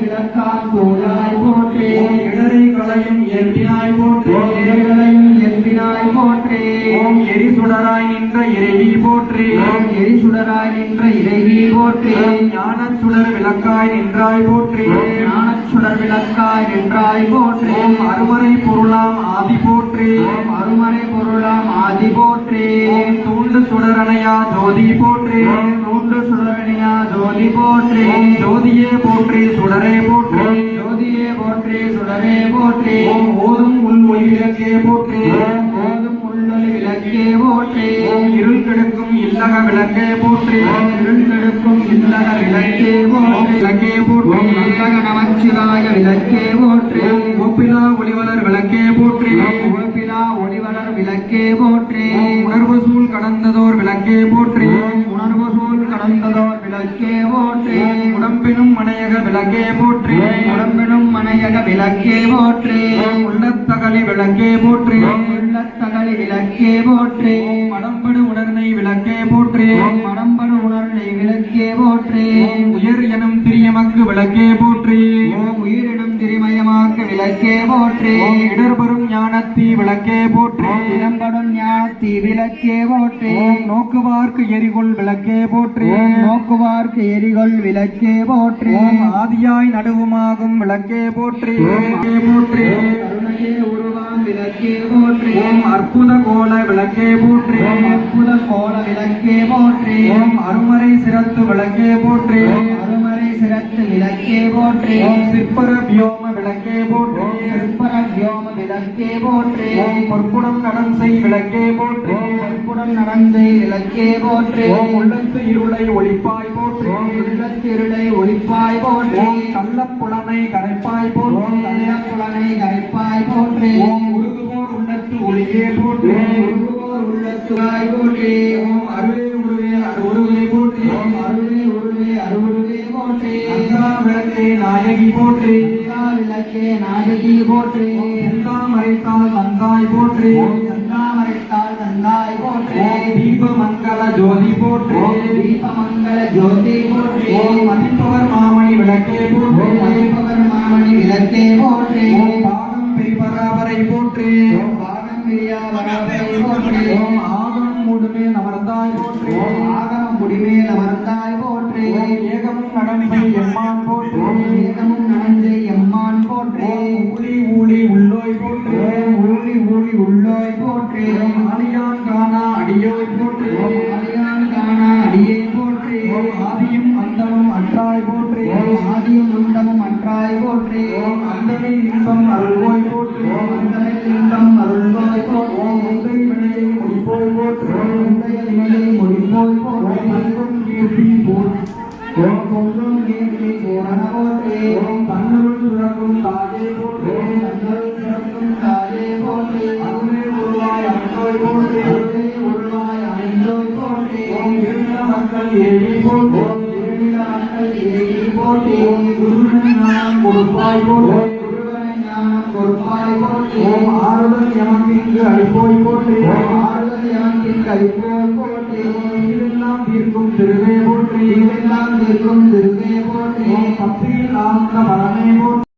விளக்கால் போலாய் போற்றே. இடரை களையும் எம்பினாய் போற்றே. இடர்களையும் என்பினாய் போற்றே. ஓம் எரி சுடராய் நின்ற இறைவி போற்றே. ஓம் எரிசுடராய் நின்ற இறைவி போற்றே. ஞானச் சுடர் விளக்காய் நின்றாய் போற்றே. ஞானச் சுடர் விளக்காய் நின்றாய் போற்றே. ஓம் அருமறை பொருளாம் ஆதி போற்றே. ஓம் அருமறை பொருளாம் ஆதி போற்றே. ஓம் தூண்டு சுடரணையா ஜோதி போற்றே. நூன்று சுடரணியா ஜோதி போற்றே ஜோதியே போற்றே சுடரே போற்றே ஜோதியே போற்றே சுடரே போற்றே ஓதும் உள் ஒளி விளக்கே போற்றே ஓதும் உள்ளொளி விளக்கே போற்றே இருள் கெடுக்கும் இல்லக விளக்கே போற்றே இருள் கெடுக்கும் இல்லக விளக்கே போற்றே விளக்கே போற்றே நல்லக நமச்சிவாய விளக்கே போற்றே ஓம் கோப்பிலா ஒளிவலர் விளக்கே போற்றே ஓம் உழப்பிலா ஒளிவளர் விளக்கே போற்றே உணர்வு சூழ் கடந்ததோர் விளக்கே போற்றே விளக்கே போற்றே. உடம்பினும் மனையக விளக்கே போற்றே. உள்ளத்தகலி விளக்கே போற்றே. உள்ளத்தகலி விளக்கே போற்றே. மடம்படு உணர்னை விளக்கே போற்றே. மடம்படு உணர்னை விளக்கே போற்றே. உயர் எனும் திரியமக்கு விளக்கே விளக்கே போற்றே இடர்பெறும் ஞானத்தி விளக்கே போற்றே இடம்படும் ஞானத்தி விளக்கே போற்றே நோக்குவார்க்கு எரிகொள் விளக்கே போற்றே நோக்குவார்க்கு எரிகொள் விளக்கே போற்றே ஓம் ஆதியாய் நடுவுமாகும் விளக்கே போற்றே போற்றே கருணையே உருவாம் விளக்கே போற்றே ஓம் அற்புத கோல விளக்கே போற்றே அற்புத கோல விளக்கே போற்றே ஓம் அருமறை சிரத்து விளக்கே போற்றே சிறத்து விளக்கே போற்றே ஓம் சிற்பர வியோம விளக்கே போற்றே ஓம் சிற்பர வியோம விளக்கே போற்றே ஓம் பொற்புடம் செய் விளக்கே போற்றே ஓம் அற்புதம் நடந்தை விளக்கே போற்றே ஓம் உள்ளத்து இருளை ஒளிப்பாய் போற்றே ஓம் உள்ளத்திருளை ஒளிப்பாய் போற்றே ஓம் கள்ளப்புலனை கரைப்பாய் ஓம் போற்றே கள்ளப்புலனை கரைப்பாய் போற்றே ஓம் உருகுவோர் உள்ளத்து ஒளியே போற்றே உருவோர் உள்ளத்துவாய் போற்றே ஓம் அருளே விளக்கே நாயகி போற்றே. விளக்கே நாயகி போற்றே. செந்தா மறைத்தால் நந்தாய் போற்றே. ஓம் சந்தாமரைத்தாள் தந்தாய் போற்றே. ஓம் தீப மங்கள ஜோதி போற்றே. தீபமங்கல ஜோதி போற்றே. ஓம் மதிப்பவர் மாமணி விளக்கே போற்றே. மதிப்பவர் மாமணி விளக்கே போற்றே. பாகம் பெரிபராவரை போற்றே. பாகம் பிரியா வரவை போற்றே. ஓம் ஆகம் ஊழி உள்ளோய் போற்றே ஓம் ஆலியான் காணா அடியோய் போற்றே ஓம் ஆதியான் காணா அடியே போற்றே ஓம் ஆதியும் அந்தமும் அற்றாய் போற்றே ஓம் ஆதியும் உண்டமும் அன்றாய் போற்றே ஓம் அந்தமே இன்பம் அருள்வோய் போற்றே ஓம் அந்தமில் இன்பம் அருள்வாய் போற்றே ஓம் முந்தை வினையை முடிப்போய் போற்றே ஓம் முந்தைய வினையை முடிப்போய் போற்றே ஓம் அன்பும் கீர்த்தி போற்றே ஓம் பொன்னும் கீர்த்தி பூரண போற்றே ஓம் தன்னருள் சுரக்கும் தாயே போற்றே தன்னருள் மக்கள் மக்கள் ஏகி போற்றே ஓம் குருவின் ஞானம் கொடுப்பாய் ஓம் குருவனை ஞானம் கொடுப்பாய் போற்றே ஓம் ஆறுதல் ஓம் போற்றே இதெல்லாம் தீர்க்கும் திருவே போற்றே இதெல்லாம் தீர்க்கும் திருவே போற்றே ஓம் பக்தியில் ஆழ்ந்த வரமே